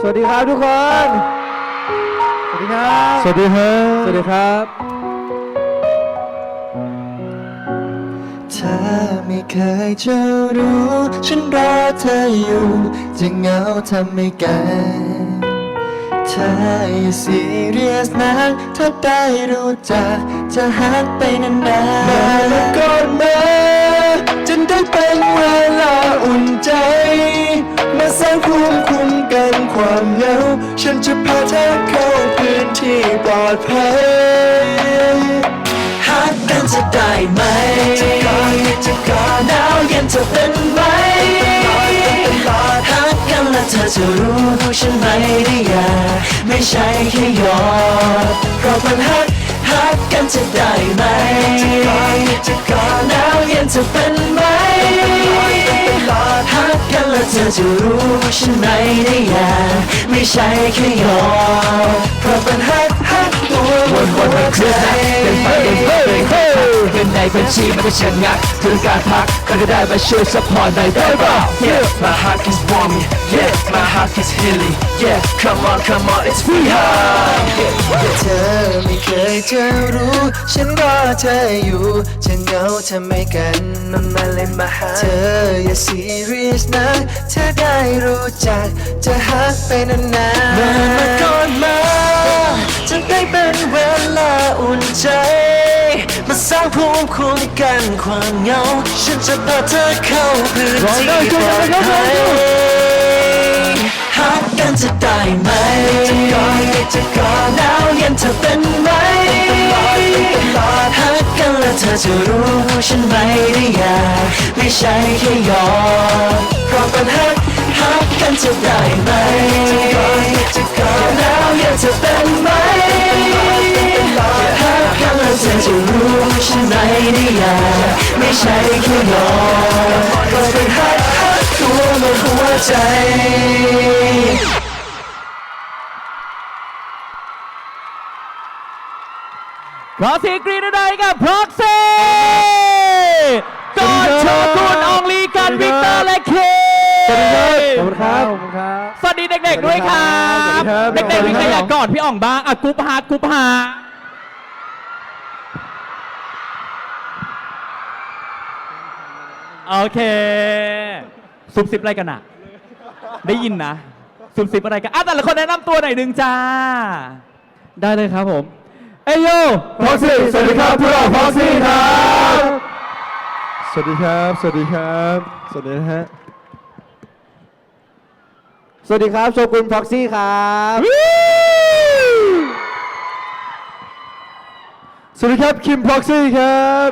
สวัสดีครับทุกคน สวัสดีครับ สวัสดีครับ สวัสดีครับเธอไม่เคยจะรู้ ฉันรอเธออยู่ จะเหงาทำไม่กันเธออย่าซีเรียสนะถ้าได้รู้จักจะหักไปนานๆมาแล้วก่อนมาจนได้เป็นเวลาอุ่นใจ มาสร้างภูมิคุ้มกันความเหงา ฉันจะพาเธอเข้าพื้นที่ปลอดภัยฮักกันจะได้ไหมจะกอดจะกอดหนาวเย็นจะเป็นไหมฮักกันแล้วเธอจะรู้ฉันไม่ได้อยากไม่ใช่แค่ยอดเพราะมันฮักฮักกันจะได้ไหมจะกอดจะกอดหนาวเย็นจะเป็นไหม ฮักกันแล้วเธอจะรู้ฉันไม่ได้อยากไม่ใช่แค่ยอมเพราะมันฮักฮัก ตัวมันหัวใจเป็นไปเองเฮ้ยเฮ้ยเงินในบัญชีมันก็ชะงักถึงการพักก็จะได้มาช่วยซัพพอร์ตหน่อยได้ป่ะ Yeah, my heart is warming. Yeah, my heart is healing. Yeah, come on, come on, it's free hug. Yeah, เธอไม่เคยจะรู้ ฉันรอเธออยู่จะเหงาทำไมกันมันมาเลยมาหา เธออย่าซีเรียสนะถ้าได้รู้จักจะฮักไปนานๆมามาก่อนมา เป็นเวลาอุ่นใจ มาสร้างภูมิคุ้มกันความเหงา ฉันจะพาเธอเข้าพื้นที่ปลอดภัยฮักกันจะได้ไหม จะกอดจะกอดหนาวเย็นเธอเป็นไหมฮักกันแล้วเธอจะรู้ฉันไม่ได้อยากไม่ใช่แค่ยอดเพราะเป็นฮักฮักกันจะได้ไหมจะกอดจะก อดหนาวเย็นเธอเป็นไหมฮักกันแล้วเธอจะรู้ฉันไม่ได้อยากไม่ใช่แค่หยอดก็เป็นฮักฮักตัวมันหัวใจขอเสียงกรี๊ดได้กับพ็อกซี่กอดโชกุนอองลีกันวิกเตอร์และเคสวัสดีครับขอบคุณครับ ดีเด็กๆด้วยครัสวัสดีครับบเด็กๆมีใครสวัสดีครับอยากกอดพี่อ่องบ้างอะกรุ๊ปฮาร์ดกรุ๊ปฮาร์ดโอเคซุบซิบอะไรกันอะได้ยินนะซุบซิบอะไรกันอะแต่ละคนแนะนำตัวหน่อยหนึ่งจ้า ได้เลยครับผม เอยโย พ็อกซี่สวัสดีครับพวกเราพ็อกซี่ครับ สวัสดีครับ สวัสดีครับ สวัสดีนะฮะ สวัสดีครับ โชกุนพ็อกซี่ครับ สวัสดีครับ คิมพ็อกซี่ครับ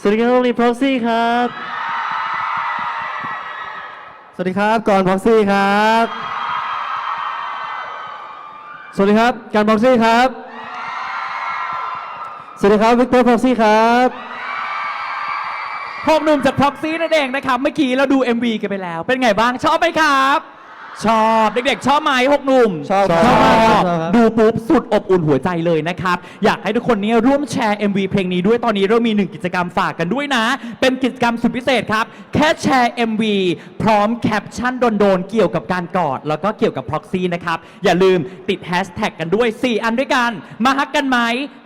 สวัสดีครับโอลีพ็อกซี่ครับ สวัสดีครับกอนพ็อกซี่ครับ สวัสดีครับการพ็อกซี่ครับ สวัสดีครับวิกเตอร์พ็อกซี่ครับ หกหนุ่มจาก Proxy นั่นเองนะครับ เมื่อกี้เราดู MV กันไปแล้ว เป็นไงบ้างชอบไหมครับ ชอบเด็กๆ ชอบไหมหกหนุ่มชอบครับชอบชอบครับ ดูปุ๊บสุดอบอุ่นหัวใจเลยนะครับ อยากให้ทุกคนเนี้ร่วมแชร์ MV เพลงนี้ด้วยตอนนี้เรามีหนึ่งกิจกรรมฝากกันด้วยนะ เป็นกิจกรรมสุดพิเศษครับ แค่แชร์ MV พร้อมแคปชั่นโดนๆเกี่ยวกับการกอด แล้วก็เกี่ยวกับ Proxy นะครับอย่าลืมติดแฮชแท็กกันด้วย 4 อันด้วยกัน มาฮักกันไหม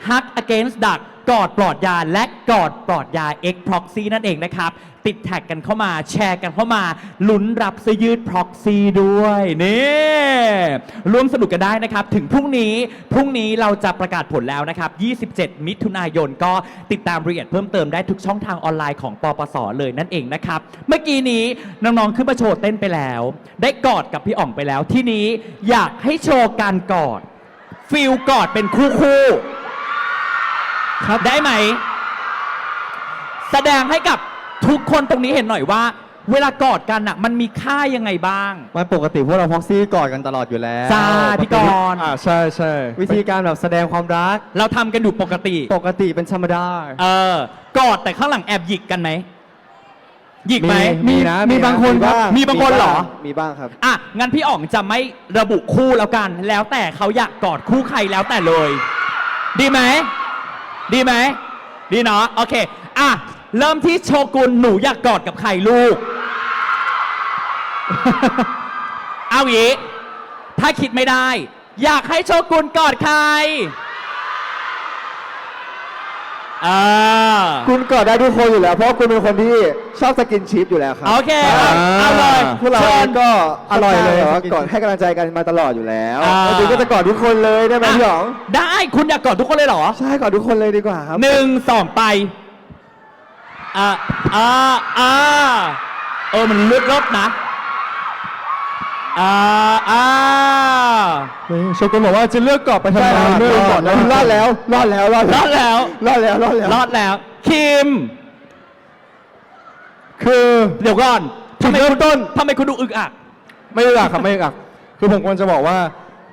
ฮัก against duck กอดปลอดยาและกอดปลอดยา X Proxy นั่นเองนะครับ ติดแท็กกันเข้ามาแชร์กันเข้ามาลุ้นรับเสื้อยืด Proxy ด้วยนี่ร่วมสนุกกันได้นะครับ ถึงพรุ่งนี้พรุ่งนี้เราจะประกาศผลแล้วนะครับ 27 มิถุนายนก็ติดตามรายละเอียดเพิ่มเติมได้ทุกช่องทางออนไลน์ของปปสเลยนั่นเองนะครับ เมื่อกี้นี้น้องๆขึ้นมาโชว์เต้นไปแล้ว ได้กอดกับพี่อ่องไปแล้วที่นี้อยากให้โชว์การกอดฟิลกอดเป็นคู่คู่ๆ ครับ ได้ไหม แสดงให้กับทุกคนตรงนี้เห็นหน่อยว่า เวลากอดกันอะ มันมีค่ายังไงบ้าง มันปกติพวกเราพ็อกซี่กอดกันตลอดอยู่แล้วใช่พี่กรณ์ อ่าใช่ใช่วิธีการแบบแสดงความรัก เราทำกันอยู่ปกติ ปกติเป็นธรรมดา เออกอดแต่ข้างหลังแอบหยิกกันไหมหยิกไหมมีนะมีบางคนครับมีบางคนเหรอ มีบ้างครับ อะ งั้นพี่อ๋องจะไม่ระบุคู่แล้วกัน แล้วแต่เขาอยากกอดคู่ใครแล้วแต่เลย ดีไหม ดีไหม ดีเนาะ โอเค อะ เริ่มที่โชกุนหนูอยากกอดกับใครลูก เอางี้ ถ้าคิดไม่ได้ อยากให้โชกุนกอดใคร อ่า คุณกอดได้ทุกคนอยู่แล้ว เพราะคุณเป็นคนที่ชอบสกินชิปอยู่แล้วครัโอเคอ่าเอาเลยพวกเราชิเอญงก็อร่อยเลยค่นข้างแบบว่ากอดให้กำลังใจกันมาตลอดอยู่แล้วอ่า แล้วคุณก็จะกอดทุกคนเลยได้ไหมพี่หยองได้คุณอยากกอดทุกคนเลยเหรอใช่กอดทุกคนเลยดีกว่าครับหนึ่งสองไปอ่าอ่าอ่าเออมันเลือดรบนะ อ่าอ่านี่โชกุนบอกว่าจะเลือกกรอบไปทำใช่ไมครับเลือกกรอบรอดแล้วรอดแล้วรอดแล้วรอดรอดแล้ว รอดแล้วรอดแล้วรอดแล้ว คิม คือเดี๋ยวก่อนจุดเริ่มต้นทำไมคุณดูอึกอัก ไม่อึกอักครับไม่อึกอักคือผมควรจะบอกว่า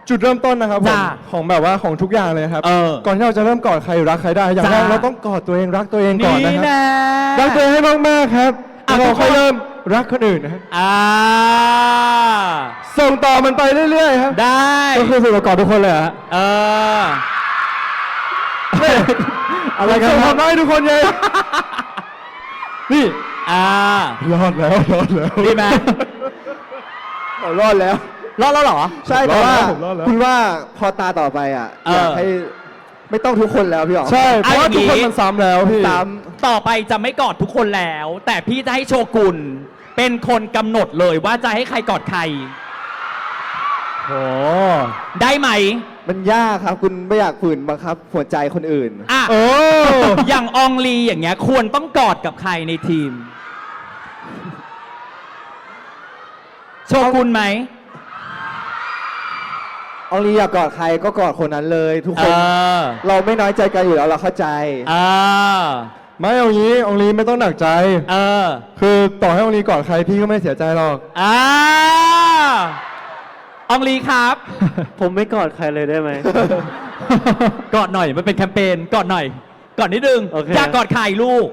จุดเริ่มต้นนะครับผมจ้าของแบบว่าของทุกอย่างเลยครับ เออก่อนที่เราจะเริ่มกอดใครรักใครได้อย่างแรกจ้า เราต้องกอดตัวเองรักตัวเองก่อนนะนี่ครับนะรักตัวเองให้มากๆครับอะแล้วเราทุกคน ค่อยเริ่ม รักคนอื่นนะครับอ่า ส่งต่อมันไปเรื่อยๆครับได้ ก็คือฝึกประกอบทุกคนเลยฮะเออ อะไรกันทำได้ทุกคนเลยนี่อ่ารอดแล้วรอดแล้วดีไหมเรารอดแล้ว รอดแล้วเหรอ ใช่แต่ว่าผมรอดแล้ว คุณว่าพอตาต่อไปอะเอออยากให้ไม่ต้องทุกคนแล้วพี่หยองใช่เพราะว่าเอาอย่างนี้ทุกคนมันซ้ำแล้วพี่ตามต่อไปจะไม่กอดทุกคนแล้ว แต่พี่จะให้โชกุน เป็นคนกำหนดเลยว่าจะให้ใครกอดใครโอ้ได้ไหม มันยากครับ คุณไม่อยากฝืนบังคับหัวใจคนอื่น อะ โอ้ อย่างอองลีอย่างเงี้ย ควรต้องกอดกับใครในทีม โชกุนไหม อองลีอยากกอดใครก็กอดคนนั้นเลย ทุกเอคน อ เราไม่น้อยใจกันอยู่แล้วเราเข้าใจ เออ ไม่เอางี้องลีไม่ต้องหนักใจ เออ คือต่อให้องลีกอดใครพี่ก็ไม่เสียใจหรอก อ่าอองลีครับ ผมไม่กอดใครเลยได้ไหม กอดหน่อยมันเป็นแคมเปญกอดหน่อยกอดนิดนึงโอเค อยากกอดใครลูก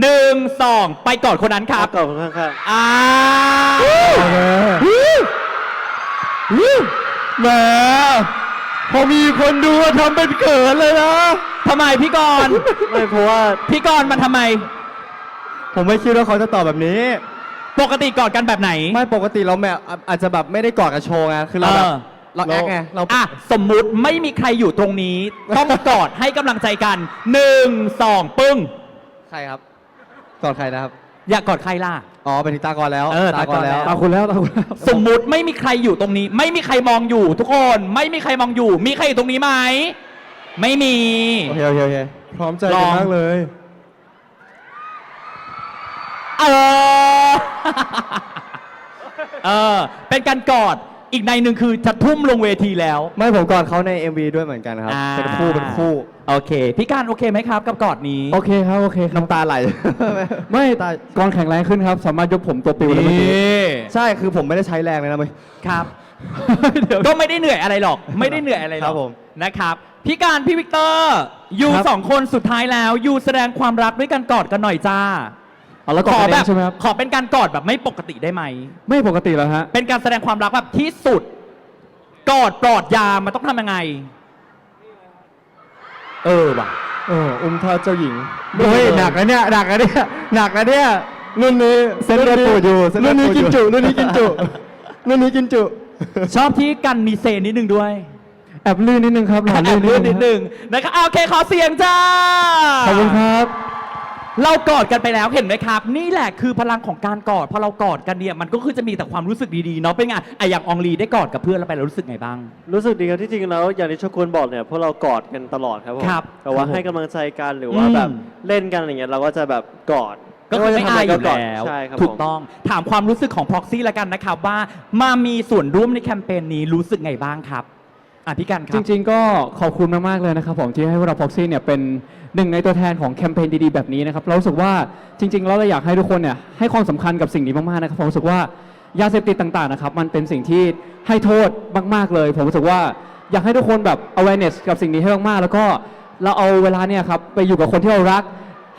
หนึ่งสองไปกอดคนนั้นครับกอดคนข้างอ่าแหม พอมีคนดูอะทำเป็นเขินเลยนะ ทำไมพี่กรณ์ๆไม่เพราะว่าพี่กรณ์มันทำไม ผมไม่คิดว่าเขาจะตอบแบบนี้ ปกติกอดกันแบบไหน ไม่ปกติเราแบบอาจจะแบบไม่ได้กอดกับโชว์ไงคือเราแบบเออ เราแอคไงเรา อะ สมมุติไม่มีใครอยู่ตรงนี้ ต้องกอดให้กำลังใจกันหนึ่งสองปึ้ง ใครครับ กอดใครนะครับ อยากกอดใครล่ะ อ๋อเป็นที่ตากอนแล้วเออตากอนแล้ว ตาคุณแล้วตาคุณแล้ว สมมุติไม่มีใครอยู่ตรงนี้ ไม่มีใครมองอยู่ ทุกคนไม่มีใครมองอยู่ มีใครอยู่ตรงนี้ไหมไม่มี โอเคโอเคโอเคพร้อมใจลกัอนง มากเลย เออ เออ เป็นการกอดอีกในหนึ่งคือจะทุ่มลงเวทีแล้ว ไม่ผมกอดเขาใน MV ด้วยเหมือนกันครับ อ่า เป็นคู่เป็นคู่ โอเค พี่การโอเคไหมครับ กับกอดนี้ โอเคครับ โอเคน้ำตาไหล ไม่ตา กอนแข็งแรงขึ้นครับ สามารถยกผมตัวปิวเลยเมื่อกี้นี่ใช่คือผมไม่ได้ใช้แรงเลยนะเมื่อครับ เดี๋ยว ก็ไม่ได้เหนื่อยอะไรหรอก ไม่ได้เหนื่อยอะไรหรครัอกบผมนะครับ พี่การพี่วิกเตอร์ยูครับ สองคนสุดท้ายแล้วยูแสดงความรักด้วยกันกอดกันหน่อยจ้าเอาแล้วกอดขอกันแบเอบงใช่ไหมครับขอเป็นการกอดแบบไม่ปกติได้ไหม ไม่ปกติแล้วฮะเป็นการแสดงความรักแบบที่สุด กอดปลอดยามันต้องทำยังไง เออว่ะเอออุ้มท่าเจ้าหญิงเฮ้ยหนักนะเนี่ยหนักนะเนี่ยหนักนะเนี่ยรุ่นนี้เส้นเลือดปูดอยู่เส้นเลืรุ่อนดนี้ปูดอยู่กินจุรุ่นนี้กินจุรุ่นนี้กินจุ ชอบที่กันมีเซนนิดนึงด้วยแอบลื่นนิดนึงครับหลานแอบลื่นนิดนึนึงงนะครับอะโอเคขอเสียงจ้า ขอบคุณครับ เรากอดกันไปแล้วเห็นไหมครับ นี่แหละคือพลังของการกอดพอเรากอดกันเนี่ยมันก็คือจะมีแต่ความรู้สึกดีๆเนาะเป็นไงอะอย่างอองลีได้กอดกับเพื่อนแล้วไปแล้วรู้สึกไงบ้าง รู้สึกดีครับที่จริงแล้วอย่างที่โชกุนบอกเนี่ยพวกเรากอดกันตลอดครับผมครับแต่ว่าครับผมให้กำลังใจกันหรือว่าอืม แบบเล่นกันอะไรเงี้ยเราก็จะแบบกอดก็คือไม่อายอยู่กอดแล้ว ใช่ครับถูกผมต้องถามความรู้สึกของ proxy ละกันนะครับว่ามามีส่วนร่วมในแคมเปญนี้รู้สึกไงบ้างครับ อะพี่กันคจรับ ริงๆ ก็ขอบคุณมากๆ เลยนะครับผมที่ให้พวกเรา Proxy เนี่ยเป็นหนึ่งในตัวแทนของแคมเปญดีๆ แบบนี้นะครับ เรารู้สึกว่าจริงๆ แล้วเราอยากให้ทุกคนเนี่ยให้ความสำคัญกับสิ่งนี้มากๆ นะครับผมรู้สึกว่ายาเสพติดต่างๆ นะครับ มันเป็นสิ่งที่ให้โทษมากๆ เลย ผมรู้สึกว่าอยากให้ทุกคนแบบ awareness กับสิ่งนี้ให้มากๆ แล้วก็เราเอาเวลาเนี่ยครับไปอยู่กับคนที่เรารัก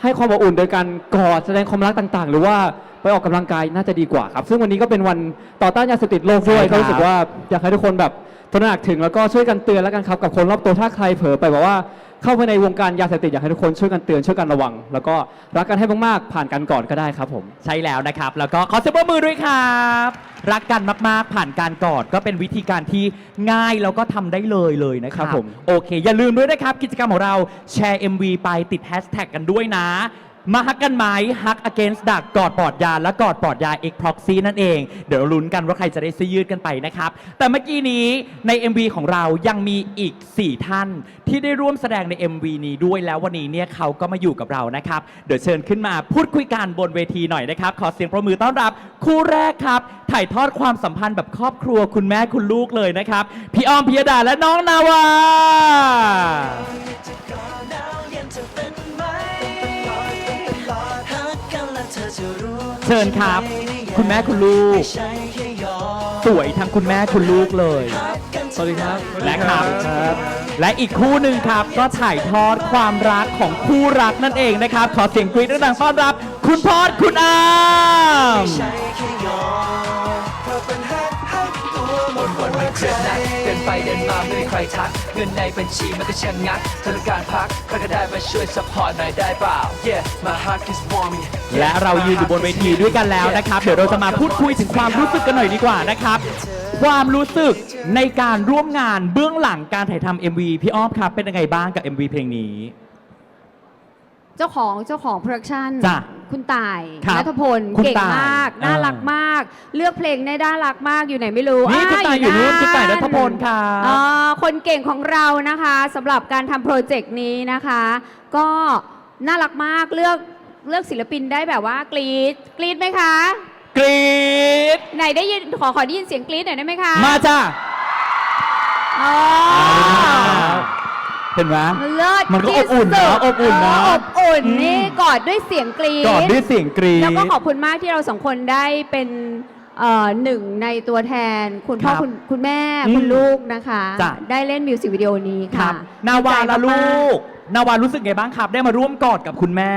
ให้ความอบอุ่นโดยการกอดแสดงความรักต่าง ๆ หรือว่าไปออกกำลังกายน่าจะดีกว่าครับ ซึ่งวันนี้ก็เป็นวันต่อต้านยาเสพติดโลกด้วยใช่ครับก็รู้สึกว่าอยากให้ทุกคนแบบ ตระหนักถึงแล้วก็ช่วยกันเตือนแล้วกันครับกับคนรอบตัวถ้าใครเผลอไปบอกว่าเข้าไปในวงการยาเสพติดอยากให้ทุกคนช่วยกันเตือนช่วยกันระวัง แล้วก็รักกันให้มากๆ ผ่านกันก่อนก็ได้ครับผม ใช่แล้วนะครับ แล้วก็ขอเสียงปรบมือด้วยครับ รักกันมากๆ ผ่านการกอดก็เป็นวิธีการที่ง่ายแล้วก็ทำได้เลยเลยนะครับครับผม โอเค อย่าลืมด้วยนะครับ กิจกรรมของเราแชร์ MV ไปติดแฮชแท็กกันด้วยนะ มาฮักกันไหมฮัก against ดักกอดปอดยาและกอดปอดยา X proxy นั่นเอง เดี๋ยวลุ้นกันว่าใครจะได้ซื้อยืดกันไปนะครับ แต่เมื่อกี้นี้ใน MV ของเรายังมีอีก 4 ท่านที่ได้ร่วมแสดงใน MV นี้ด้วยแล้ววันนี้เนี่ยเขาก็มาอยู่กับเรานะครับ เดี๋ยวเชิญขึ้นมาพูดคุยกันบนเวทีหน่อยนะครับ ขอเสียงประมือต้อนรับ คู่แรกครับ ถ่ายทอดความสัมพันธ์แบบครอบครัวคุณแม่คุณลูกเลยนะครับ พี่อ้อมพิยดาและน้องนาวา เชิญครับ คุณแม่คุณลูก สวยทั้งคุณแม่คุณลูกเลย สวัสดีครับและครับ และอีกคู่หนึ่งครับก็ถ่ายทอดความรักของคู่รักนั่นเองนะครับ ขอเสียงกรี๊ดดังๆต้อนรับ คุณพอดคุณอาม ไปเดินมาไม่มีใครทัก เงินในบัญชีมันก็ชะงักธนาคารพักใครก็ได้มาช่วยสปอร์ตหน่อยได้เปล่า Yeah my heart is warming และเรายืนอยู่บนเวทีด้วยกันแล้วนะครับ เดี๋ยวเราจะมาพูดคุยถึงความรู้สึกกันหน่อยดีกว่านะครับ ความรู้สึกในการร่วมงานเบื้องหลังการถ่ายทำ MV พี่อ้อมครับเป็นยังไงบ้างกับ MV เพลงนี้ เจ้าของเจ้าของโปรดักชันจ้ะคุณต่ายครับนัทพลคุณเก่งต่ายมากเออน่ารักมาก เลือกเพลงได้น่ารักมากอยู่ไหนไม่รู้นี่คุณต่ายอยู่นู้นคุณต่ายนัทพลครับอ่าคนเก่งของเรานะคะสำหรับการทำโปรเจกต์นี้นะคะ ก็น่ารักมากเลือกเลือกศิลปินได้แบบว่ากรี๊ดกรี๊ดไหมคะ กรี๊ดไหนได้ยินขอขอได้ยินเสียงกรี๊ดหน่อยได้ไหมคะมาจ้าอ๋อ เห็นไหมเลิศมันก็อบอุ่นนะที่สุดอบอุ่นนะเอบอุ่นอืม นี่กอดด้วยเสียงกรี๊ดก่อนด้วยเสียงกรี๊ดแล้วก็ขอบคุณมากที่เราสองคนได้เป็นเอ่อหนึ่งในตัวแทน คุณพ่อครับคุณคุณแม่อืมคุณลูกนะคะ จ้ะ ได้เล่นมิวสิกวิดีโอนี้คค่ะรับนาวาดีใจละมลูกก นาวารู้สึกไงบ้างครับ ได้มาร่วมกอดกับคุณแม่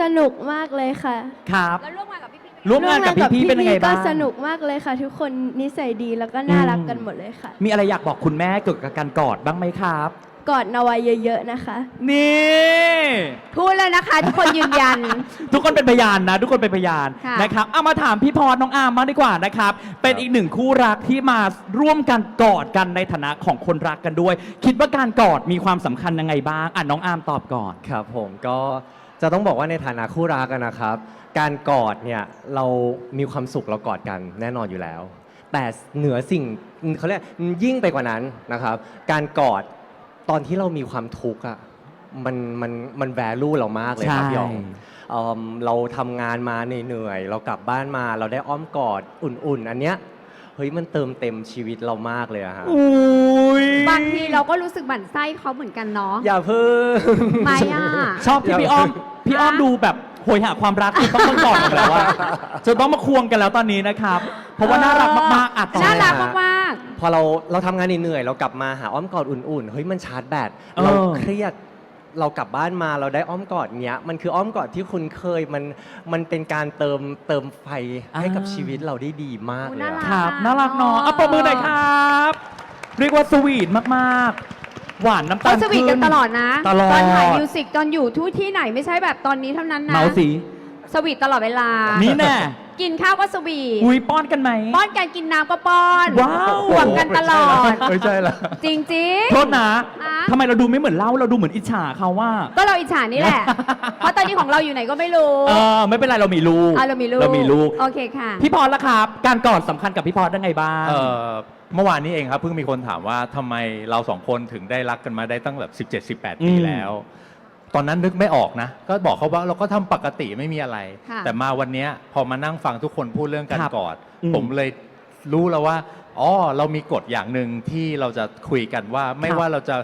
สนุกมากเลยค่ะครับแล้วร่วมงานกับพี่ๆร่วมงานกับพี่ๆเป็นยังไงบ้าง ก็สนุกมากเลยค่ะ ทุกคนนิสัยดีแล้วก็น่ารักกันหมดเลยค่ะ มีอะไรอยากบอกคุณแม่เกี่ยวกับการกอดบ้างไหมครับ กอดนาวายเยอะๆนะคะ นี่ พูดแล้วนะคะ ทุกคนยืนยัน ทุกคนเป็นพยานนะ ทุกคนเป็นพยานค่ะ นะครับเอามาถามพี่พรน้องอาร์มบ้างดีกว่านะครับ เป็นอีกหนึ่งคู่รักที่มาร่วมกันกอดกันในฐานะของคนรักกันด้วย คิดว่าการกอดมีความสำคัญยังไงบ้างอะน้องอาร์มตอบก่อน ครับผมก็จะต้องบอกว่าในฐานะคู่รักอะนะครับ การกอดเนี่ยเรามีความสุขเรากอดกันแน่นอนอยู่แล้ว แต่เหนือสิ่งเขาเรียกยิ่งไปกว่านั้นนะครับ การกอด ตอนที่เรามีความทุกข์อะมันมันมันแวลูเรามากเลยครับใช่ พี่อ๋องเอิ่มเราทำงานมาเหนื่อยๆเรากลับบ้านมาเราได้อ้อมกอดอุ่นๆ อันเนี้ยเฮ้ยมันเติมเต็มชีวิตเรามากเลยอะฮะอุ้ยบางทีเราก็รู้สึกหมั่นไส้เขาเหมือนกันเนาะอย่าเพิ่งไม่อะ ชอบที่พี่อ้อม พี่อ้อมดูแบบโหยหาความรักคือต้องต้องกอดกันแล้วว่าจะต้องมาควงกันแล้วตอนนี้นะครับ เพราะว่าน่ารักมากๆอะต่อน่ารักใช่ฮะมาก พอเราเราทำงานเหนื่อยๆเรากลับมาหาอ้อมกอดอุ่นๆเฮ้ยมันชาร์จแบตเออ เราเครียดเรากลับบ้านมาเราได้อ้อมกอดเนี้ยมันคืออ้อมกอดที่คุณเคยมันมันเป็นการเติมเติมไฟให้กับชีวิตเราได้ดีมากโอ้เลยน่ารัอะกครับ น่ารักเนาะอะปรบมือหน่อยครับ เรียกว่าสวีทมากๆ หวานน้ำๆตาเขาลสวีทกันขึ้ ตลอดนะตลอดตอนถ่ายมิวสิกตอนอยู่ทุกที่ไหนไม่ใช่แบบตอนนี้เท่านั้นนะเมาสี สวีทตลอดเวลานี่แน่ กินข้าวก็สวีทอุ้ยป้อนกันไหม ป้อนกันกินน้ำก็ป้อนว้าวห่วงกันตลอด ไม่ใช่ละจริงจริงๆโทษนะอะ ทำไมเราดูไม่เหมือนเล่าเราดูเหมือนอิจฉาเขาว่า ก็เราอิจฉานี่แหละ เพราะตอนนี้ของเราอยู่ไหนก็ไม่รู้เออไม่เป็นไรเรามีลูกอะเรามีลูกเรามีลูก โอเคค่ะ พี่พรละครับ การกอดสำคัญกับพี่พรได้ไงบ้าง เอ่อเมื่อวานนี้เองครับเพิ่งมีคนถามว่าทำไมเราสองคนถึงได้รักกันมาได้ตั้งแบบ 17 18 ปีอืมแล้ว ตอนนั้นนึกไม่ออกนะ ก็บอกเขาว่าเราก็ทำปกติไม่มีอะไร ค่ะแต่มาวันเนี้ยพอมานั่งฟังทุกคนพูดเรื่องการครับกอด อืมผมเลยรู้แล้วว่าอ๋อเรามีกฎอย่างหนึ่งที่เราจะคุยกันว่าไม่ครับว่าเราจะ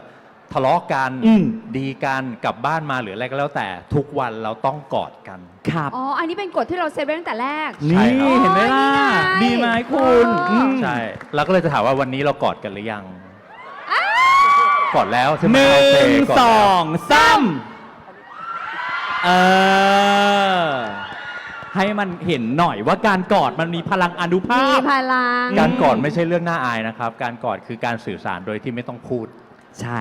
ทะเลาะกันอืม ดีกันกลับบ้านมาหรืออะไรก็แล้วแต่ทุกวันเราต้องกอดกัน ครับ อ๋อ อันนี้เป็นกฎที่เราเซตไว้ตั้งแต่แรกใช่นี่ครับ เห็นไหมล่ะ โอ้ยนี่ไงดีไหมคุณโอ้มใช่แล้วก็เลยจะถามว่าวันนี้เรากอดกันหรือยังกอดแล้วใช่ไหมหนึ่โอเคงกอดสแล้วองสาม เออ ให้มันเห็นหน่อยว่าการกอดมันมีพลังอนุภามีพพ ลัง การกอดไม่ใช่เรื่องน่าอายนะครับ การกอดคือการสื่อสารโดยที่ไม่ต้องพูด ใช่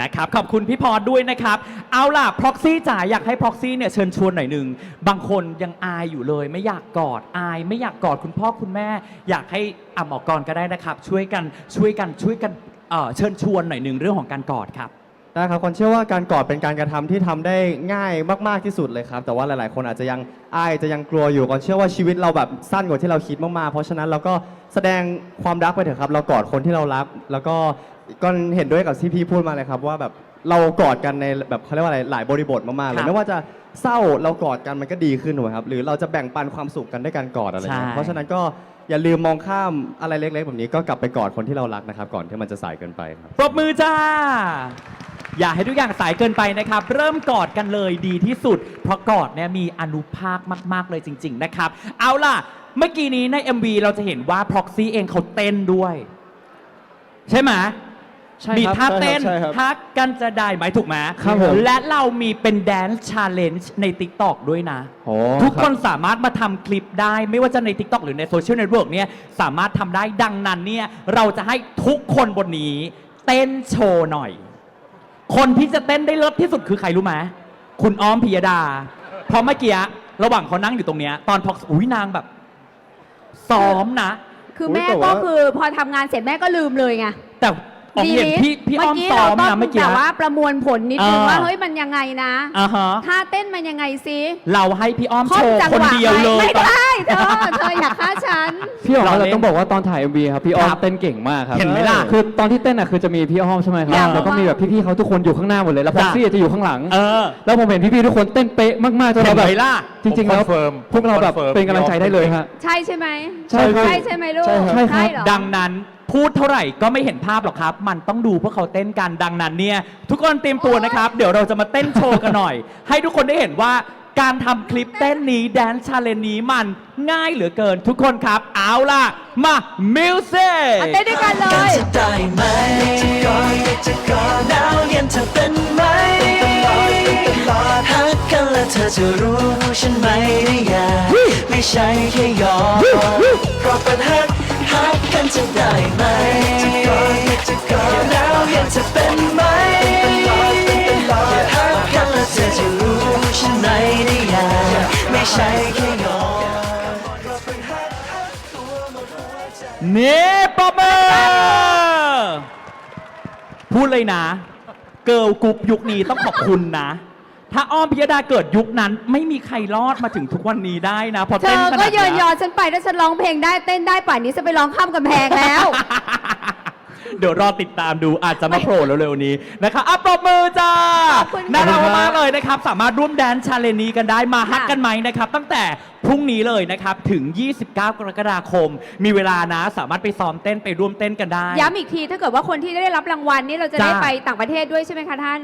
นะครับ ขอบคุณพี่พรด้วยนะครับ เอาล่ะ proxy จ๋าอยากให้ proxy เนี่ยเชิญชวนหน่อยหนึ่ง บางคนยังอายอยู่เลย ไม่อยากกอดอาย ไม่อยากกอดคุณพ่อคุณแม่ อยากให้อะหมอกรก็ได้นะครับ ช่วยกันช่วยกันช่วยกันเอ่อเชิญชวนหน่อยหนึ่งเรื่องของการกอดครับ ได้ครับคนเชื่อว่าการกอดเป็นการกระทำที่ทำได้ง่ายมาก ๆ ที่สุดเลยครับ แต่ว่าหลาย ๆ คนอาจจะยังอายจะยังกลัวอยู่ก่อนเชื่อว่าชีวิตเราแบบสั้นกว่าที่เราคิดมาก ๆ เพราะฉะนั้นเราก็แสดงความรักไปเถอะครับ เรากอดคนที่เรารัก แล้วก็ก็เห็นด้วยกับที่พี่พูดมาเลยครับว่าแบบเรากอดกันในแบบเขาเรียกว่าอะไรหลายบริบทมาก ๆ เลครัยบไม่ว่าจะเศร้าเรากอดกันมันก็ดีขึ้นถูกไหมครับหรือเราจะแบ่งปันความสุขกันด้วยการกอดอะไรอย่างเงี้ใช่ ยเพราะฉะนั้นก็อย่าลืมมองข้ามอะไรเล็ก ๆ แบบนี้ก็กลับไปกอดคนที่เรารักนะครับก่อนที่มันจะสายเกินไปครับ ปรบมือจ้า อย่าให้ทุกอย่างสายเกินไปนะครับ เริ่มกอดกันเลยดีที่สุด เพราะกอดเนี่ยมีอนุภาคมาก ๆ เลยจริง ๆ นะครับ เอาล่ะ เมื่อกี้นี้ใน MV เราจะเห็นว่า Proxy เองเขาเต้นด้วย ใช่ไหมใช่ครับมีท่าเต้นใช่ครับทักกันจะได้ไหมถูกไหมครับผม และเรามีเป็น Dance Challenge ใน TikTok ด้วยนะ โอ้ทุกรับคนสามารถมาทำคลิปได้ไม่ว่าจะใน TikTok หรือในโซเชียลเน็ตเวิร์กเนี่ยสามารถทำได้ดังนั้นเนี่ยเราจะให้ทุกคนบนนี้ เต้นโชว์หน่อย คนที่จะเต้นได้เลิศที่สุดคือใครรู้ไหมคุณอ้อมพิยดา เพราะเมื่อกี้ระหว่างเขานั่งอยู่ตรงเนี้ยตอนพออุ้ยนางแบบ ซ้อมนะ คืออุ๊ยแม่แต่ก็ว่า คือพอทำงานเสร็จแม่ก็ลืมเลยไง แต่ ออกเห็นพี่พี่อ้อมเมื่อกี้ซ้อเรามต้องนะเมื่อกี้แบบว่าประมวลผลนิดนึงอ่าว่าเฮ้ยมันยังไงนะอ่าฮะท่าเต้นมันยังไงซิเราให้พี่อ้อมครโชบว์จังคนหวะเดียวไหมเลยไม่ได้เธอเธออย่าฆ่าฉัน พี่อ๋อมเราเราเล่นต้องบอกว่าตอนถ่าย MV ครับพี่อ้อคมรับเต้นเก่งมากครับเห็นไหมล่ะคือตอนที่เต้นอะคือจะมีพี่อ้อมใช่ไหมครับอ่าแล้วก็มีแบบพี่ๆเขาทุกคนอยู่ข้างหน้าหมดเลยแล้วพ็อกซี่จะอยู่ข้างหลัง เออ แล้วผมเห็นพี่ๆทุกคนเต้นเป๊ะมากๆจนเห็นเราแบบไหมล่ะ จริงๆแล้วผมคอนเฟิร์มพวกเราแบบผมคอนเฟิร์มเป็นกำลังใจได้เลยฮะ ใช่ใช่ไหมใช่ครับ ใช่ใช่ไหมลูกใช่ครับ ใช่ครับเหรอ ดังนั้น พูดเท่าไหร่ก็ไม่เห็นภาพหรอกครับ มันต้องดูพวกเขาเต้นกันดังนั้นเนี่ย ทุกคนเตรียมตัวนะครับ เดี๋ยวเราจะมาเต้นโชว์กันหน่อย ให้ทุกคนได้เห็นว่าการทำคลิปเต้นนี้แดนชาเลนนี้มันง่ายเหลือเกินทุกคนครับ เอาล่ะ มามิวสิเอาเต้นด้วยกันเลกันย จะได้ไหมจะกอดจะกอดหนาวเย็นเธอเป็นไหมฮักกันแล้วเธอจะรู้ฉันไม่ได้อยากไม่ใช่แค่ยอมเพราะเป็นฮัก ฮักกันจะได้ไหมจะกอดจะกอดหนาวเย็นเธอเป็นไหมฮักกันแล้วเธอจะรู้ฉันไม่ได้ยากไม่ใช่แค่ยอมนี่ปรบมือพูดเลยนะ เกิร์ลกรุ๊ปยุคนี้ต้องขอบคุณนะ ถ้าอ้อมพิยดาเกิดยุคนั้น ไม่มีใครรอดมาถึงทุกวันนี้ได้นะพอเธเต้นอขนาดก็เนี้เยินยอฉันไปถ้าฉันร้องเพลงได้เต้นได้ป่านนี้จะไปร้องข้ามกำแพงแล้ว เดี๋ยวรอติดตามดูอาจจะมาโผล่เร็วๆนี้นะครับอะปรบมือจ้าขอบคุณค่ะน่ารักมากๆเลยนะครับ สามารถร่วมแดนชาเลนนี้กันได้มาฮักกันไหมนะครับ ตั้งแต่พรุ่งนี้เลยนะครับ ถึง 29 กรกฎาคม มีเวลานะสามารถไปซ้อมเต้นไปร่วมเต้นกันได้ ย้ำอีกทีถ้าเกิดว่าคนที่ได้รับรางวัลนี่เราจะได้จ้า ไปต่างประเทศด้วยใช่ไหมคะท่าน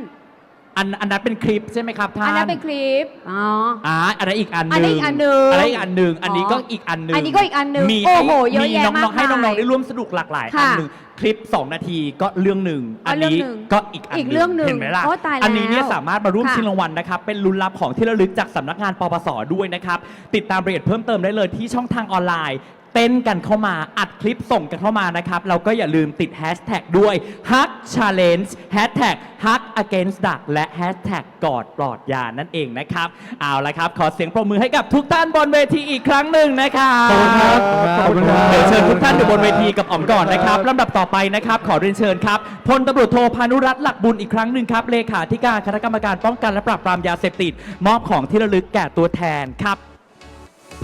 อันอันนั้นเป็นคลิปใช่ไหมครับท่านอันนั้นเป็นคลิป อ๋อ อ่าอันนั้นอีกอันหอันนึ่นี้งอีกอันหนึ่งอันนี้อีกอันหนึ่งอันนี้ก็อ๋ออีอีกอันหนึ่งอันนี้ก็อีกอันหนึ่งมีโอ้ให้โหเยอะมีแยะน้องๆมากให้น้องมายๆได้ร่วมสนุกหลากหลายอันค่ะหนึ่งคลิป 2 นาทีก็เรื่องหนึ่งอ๋ออันเรื่องนี้หนึ่งก็อีกอันอีกเรื่องหนึ่งเห็นไหมล่ะโอ้ตายแล้วอันนี้เนี่ยสามารถมาร่วมค่ะ ชิงรางวัลนะครับเป็นลุ้นรับของที่ระลึกจากสำนักงานปปสด้วยนะครับติดตามรายละเอียดเพิ่มเติมได้เลยที่ช่องทางออนไลน์ เต้นกันเข้ามาอัดคลิปส่งกันเข้ามานะครับ เราก็อย่าลืมติดแฮชแท็กด้วย Hug Challenge Hashtag Hug Against Duck และ Hashtag กอดปลอดยานั่นเองนะครับ เอาละครับ ขอเสียงปรบมือให้กับทุกท่านบนเวทีอีกครั้งหนึ่งนะครับขอบคุณครับขอบคุณครับ เดี๋ยวเชิญทุกท่านอยู่บนเวทีกับอ๋อมก่อนนะครับลำดับต่อไปนะครับ ขอเรียนเชิญครับพลตำรวจโทพานุรัตน์หลักบุญอีกครั้งหนึ่งครับเลขาธิการคณะกรรมการป้องกันและปราบปรามยาเสพติด มอบของที่ระลึกแก่ตัวแทนครับ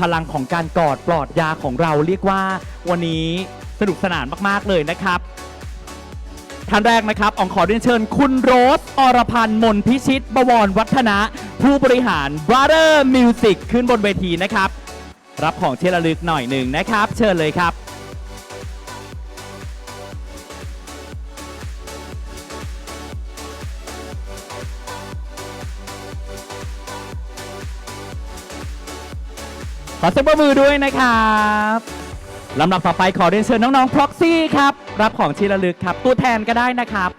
พลังของการกอดปลอดยาของเราเรียกว่า วันนี้สนุกสนานมากๆเลยนะครับท่านแรกนะครับอองขอเรียนเชิญ คุณโรสอรพันธ์มนพิชิต บวรวัฒนะ ผู้บริหาร Brother Music ขึ้นบนเวทีนะครับ รับของที่ระลึกหน่อยหนึ่งนะครับ เชิญเลยครับ ขอเสียงปรบมือด้วยนะครับลำดับต่อไปขอเรียนเชิญน้องๆ Proxy ครับ รับของที่ระลึกครับ ตัวแทนก็ได้นะครับ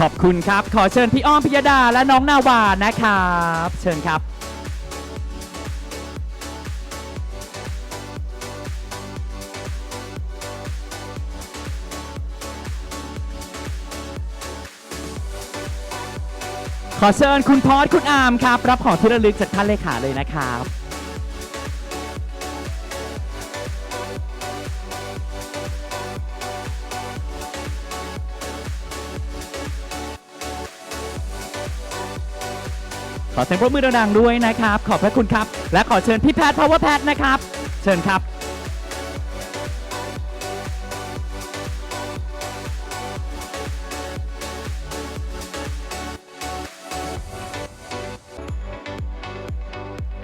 ขอบคุณครับ ขอเชิญพี่อ้อมพิยดาและน้องนาวานะครับ เชิญครับ ขอเชิญคุณพอดคุณอาร์มครับ รับของที่ระลึกจากท่านเลขาเลยนะครับขอเสียงปรบมือดังๆด้วยนะครับ ขอบพระคุณครับ และขอเชิญพี่แพทย์พาวเวอร์แพทย์นะครับ เชิญครับ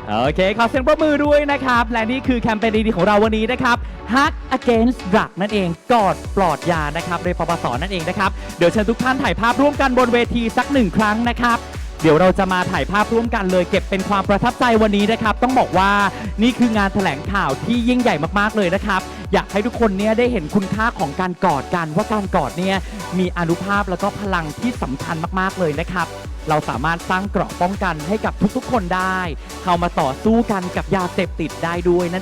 โอเค ขอเสียงปรบมือด้วยนะครับ และนี่คือแคมเปญดีๆของเราวันนี้นะครับ Hug Against Drug นั่นเองกอดปลอดยานะครับโดยปปสนั่นเองนะครับ เดี๋ยวเชิญทุกท่านถ่ายภาพร่วมกันบนเวทีสักหนึ่งครั้งนะครับเดี๋ยวเราจะมาถ่ายภาพร่วมกันเลยเก็บเป็นความประทับใจวันนี้นะครับ ต้องบอกว่านี่คืองานแถลงข่าวที่ยิ่งใหญ่มากๆเลยนะครับ อยากให้ทุกคนเนี่ยได้เห็นคุณค่าของการกอดกันว่าการกอดเนี่ยมีอานุภาพแล้วก็พลังที่สำคัญมากๆเลยนะครับ เราสามารถสร้างเกราะป้องกันให้กับทุกๆ คนได้ เข้ามาต่อสู้กันกับยาเสพติดได้ด้วยนั่น